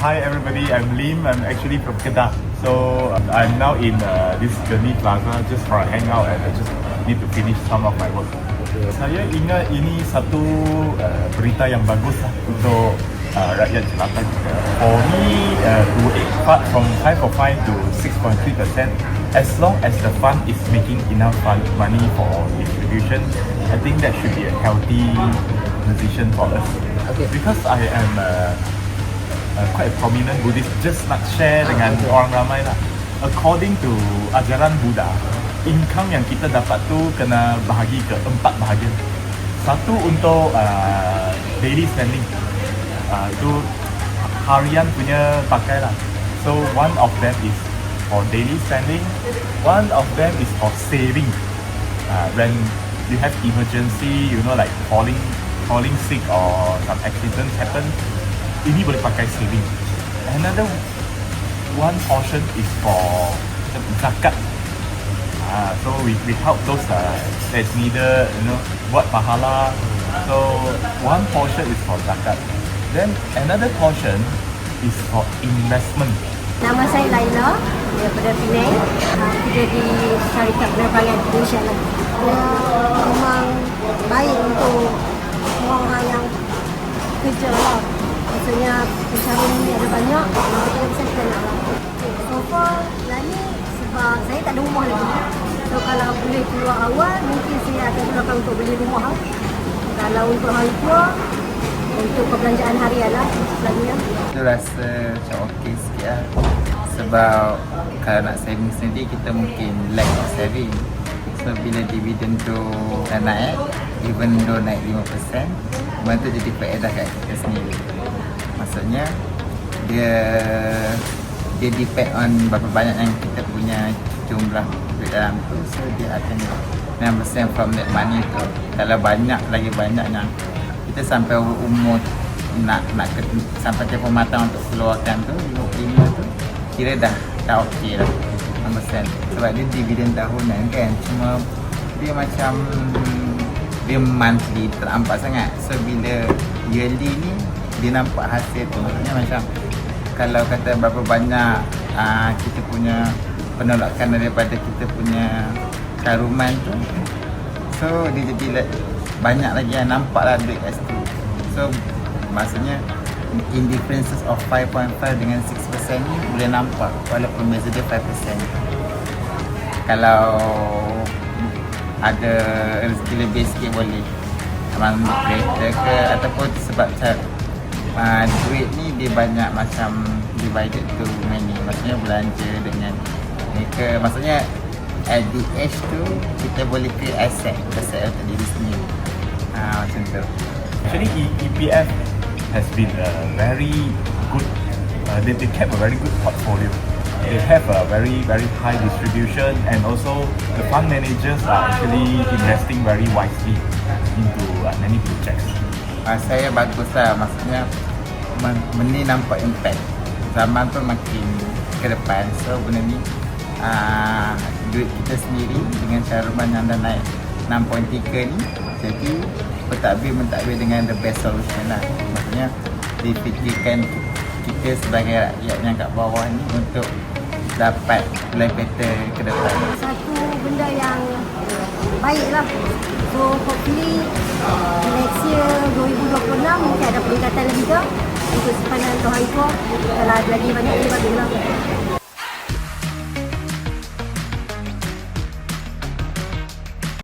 hi everybody, I'm Lim. I'm actually from Kedah. So um, I'm now in uh, this Journey Plaza just for a hangout and I just need to finish some of my work. Saya ingat ini satu uh, berita yang bagus lah untuk uh, rakyat jelata juga. For me, uh, to cut from 5.5 to 6.3 percent, as long as the fund is making enough fund money for distribution, I think that should be a healthy position for us. Okay. Because I am uh, uh, quite a prominent Buddhist, just nak share dengan orang ramai lah. According to ajaran Buddha, income yang kita dapat tu kena bahagi ke empat bahagian. Satu untuk uh, daily spending, uh, itu harian punya pakai lah. So one of them is for daily spending, one of them is for saving. Uh, when you have emergency, you know like falling falling sick or some accidents happen, ini boleh pakai saving. Another one portion is for zakat. Ah, so we, we help those uh, that's needed, you know, buat pahala. So one portion is for zakat. Then another portion is for investment. Nama saya Laila daripada Penang. Ah, Kerja di syarikat penerbangan Indonesia memang baik untuk orang yang kerja lah. Maksudnya pencarian ni ada banyak, maka kita bisa kita nak lah. So far lah ni sebab saya tak ada rumah lagi. So kalau boleh keluar awal, mungkin saya akan keluarkan untuk beli rumah lah. Kalau untuk hari tua, untuk perbelanjaan harian lah selalunya. Tu rasa macam okey sikit lah Sebab kalau nak saving sendiri kita mungkin lack of saving So bila dividen tu dah naik Even though naik 5% Benda tu jadi faedah kat kita sendiri Maksudnya Dia Dia depend on berapa banyak yang kita punya jumlah duit dalam tu. So dia akan 9% from that money tu. Kalau banyak lagi banyaknya Kita sampai umur nak nak ke, sampai ke pematang untuk keluarkan tu 55 tu kira dah dah okey lah. 6% sebab dia dividen tahunan kan. Cuma dia macam dia monthly ternampak sangat. So bila yearly ni dia nampak hasil tu. Maksudnya macam kalau kata berapa banyak uh, kita punya penolakan daripada kita punya karuman tu So dia jadi like, banyak lagi yang nampak lah duit kat situ. So maksudnya in differences of 5.5 dengan 6% ni boleh nampak walaupun beza dia 5% Kalau ada rezeki lebih sikit boleh. Abang kereta ke ataupun sebab uh, duit ni dia banyak macam divided to many Maksudnya belanja dengan ni ke Maksudnya at the age tu kita boleh create asset Asset untuk diri sendiri ha, Macam tu Actually, E- EPF has been a very good. Uh, they, they kept a very good portfolio. They have a very very high distribution, and also the fund managers are actually investing very wisely into uh, many projects. Uh, Saya bagus lah Maksudnya men- Benda nampak impact. Zaman tu makin ke depan So benda ni uh, Duit kita sendiri Dengan caruman yang dah naik 6.3 ni Jadi Pentadbir-mentadbir dengan the best solution lah. Maksudnya Dipikirkan kita sebagai rakyat yang kat bawah ni Untuk dapat life better ke depan. Satu benda yang baik lah. So hopefully next year 2026 mungkin ada peningkatan lebih ke untuk simpanan untuk hari tua. Kalau ada lagi banyak lagi bagus lah.